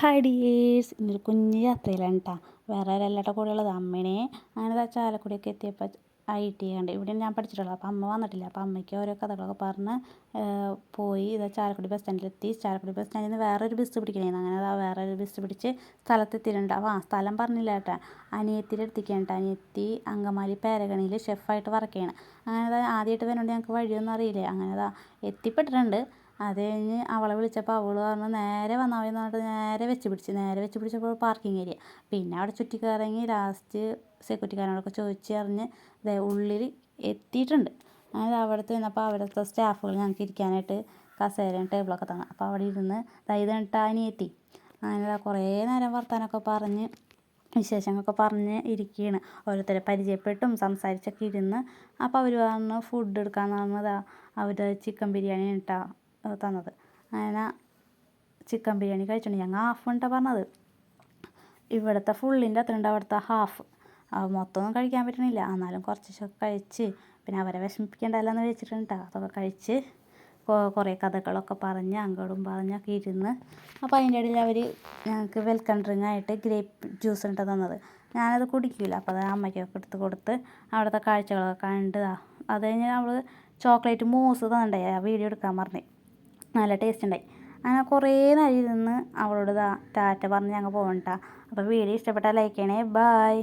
Hi dears ഇന്നൊരു കുഞ്ഞ് യാത്രയിലാണ് കേട്ടോ വേറെ ഒരല്ലാട്ട കൂടെ ഉള്ളത് അമ്മേനെ. അങ്ങനെ ചാലക്കുടിയൊക്കെ എത്തിയപ്പോൾ ഐ ടി കണ്ട്. ഇവിടെ ഞാൻ പഠിച്ചിട്ടുള്ളൂ അപ്പോൾ അമ്മ വന്നിട്ടില്ല. അപ്പോൾ അമ്മയ്ക്ക് ഓരോ കഥകളൊക്കെ പറഞ്ഞ് പോയി ഇതാ ചാലക്കുടി ബസ് സ്റ്റാൻഡിലെത്തി ചാലക്കുടി ബസ് സ്റ്റാൻഡിൽ നിന്ന് വേറൊരു ബസ് പിടിക്കണേന്ന്. അങ്ങനെ അതാ വേറെ ഒരു ബസ് പിടിച്ച് സ്ഥലത്തെത്തിയിട്ടുണ്ട്. അപ്പോൾ ആ സ്ഥലം പറഞ്ഞില്ല കേട്ടോ. അനിയത്തിന്റെ അടുത്തേക്കാണ് കേട്ടോ അനിയത്തി അങ്കമാലി പേരഗണിയിൽ ഷെഫായിട്ട് വർക്ക് ചെയ്യണം. അങ്ങനെ ആദ്യമായിട്ട് വരുന്നുണ്ട് ഞങ്ങൾക്ക് വഴിയൊന്നും അറിയില്ല. അങ്ങനെ അതാ എത്തിപ്പെട്ടിട്ടുണ്ട്. അത് കഴിഞ്ഞ് അവളെ വിളിച്ചപ്പോൾ അവൾ പറഞ്ഞു നേരെ വന്നാൽ മതി എന്ന് പറഞ്ഞിട്ട് നേരെ വെച്ച് പിടിച്ച് നേരെ വെച്ച് പിടിച്ചപ്പോൾ പാർക്കിംഗ് ഏരിയ പിന്നെ അവിടെ ചുറ്റിക്കറങ്ങി ലാസ്റ്റ് സെക്യൂരിറ്റിക്കാരനോടൊക്കെ ചോദിച്ച് അറിഞ്ഞ് ദേ ഉള്ളിൽ എത്തിയിട്ടുണ്ട്. അങ്ങനെ അവിടുത്തെ നിന്നപ്പോൾ അവിടുത്തെ സ്റ്റാഫുകൾ ഞങ്ങൾക്ക് ഇരിക്കാനായിട്ട് കസേരയും ടേബിളൊക്കെ തന്നു. അപ്പോൾ അവിടെ ഇരുന്ന് ഇത് കണ്ടിട്ട് അനിയെത്തി അങ്ങനെ കുറേ നേരം വർത്താനമൊക്കെ പറഞ്ഞ് വിശേഷങ്ങളൊക്കെ പറഞ്ഞ് ഇരിക്കുകയാണ് ഓരോരുത്തരെ പരിചയപ്പെട്ടും സംസാരിച്ചൊക്കെ ഇരുന്ന്. അപ്പോൾ അവർ പറഞ്ഞു ഫുഡ് എടുക്കാമെന്ന് പറഞ്ഞതാ അവർ ചിക്കൻ ബിരിയാണി ഇട്ടാ തന്നത്. അങ്ങനെ ചിക്കൻ ബിരിയാണി കഴിച്ചിട്ടുണ്ട്. ഞങ്ങൾ ഹാഫ് ഉണ്ടാ പറഞ്ഞത്. ഇവിടുത്തെ ഫുള്ളിന്റെ അത്ര ഉണ്ട് അവിടുത്തെ ഹാഫ് മൊത്തമൊന്നും കഴിക്കാൻ പറ്റണില്ല. എന്നാലും കുറച്ചൊക്കെ കഴിച്ച് പിന്നെ അവരെ വിഷമിപ്പിക്കണ്ടല്ലോ എന്ന് വെച്ചിട്ടുണ്ട് അതൊക്കെ കഴിച്ച് കുറേ കഥകളൊക്കെ പറഞ്ഞ് അങ്ങോട്ടും പറഞ്ഞൊക്കെ ഇരുന്ന് അപ്പോൾ അതിന്റെ ഇടയിൽ അവർ ഞങ്ങൾക്ക് വെൽക്കം ഡ്രിങ്ക് ആയിട്ട് ഗ്രേപ്പ് ജ്യൂസ് ഉണ്ട് തന്നത്. ഞാനത് കുടിക്കില്ല അപ്പോൾ അത് അമ്മയ്ക്കൊക്കെ എടുത്ത് കൊടുത്ത് അവിടുത്തെ കാഴ്ചകളൊക്കെ കണ്ട് അത് കഴിഞ്ഞ് നമ്മൾ ചോക്ലേറ്റ് മൂസ് തന്നിട്ടുണ്ടായി ആ വീഡിയോ എടുക്കാൻ പറഞ്ഞു. നല്ല ടേസ്റ്റ് ഉണ്ടായി. അങ്ങനെ കുറേ നേരം ഇരുന്ന് അവളോട് ടാറ്റ പറഞ്ഞ് ഞങ്ങൾ പോകണ്ട അപ്പോൾ വീഡിയോ ഇഷ്ടപ്പെട്ടാൽ ലൈക്ക് ചെയ്യണേ. ബായ്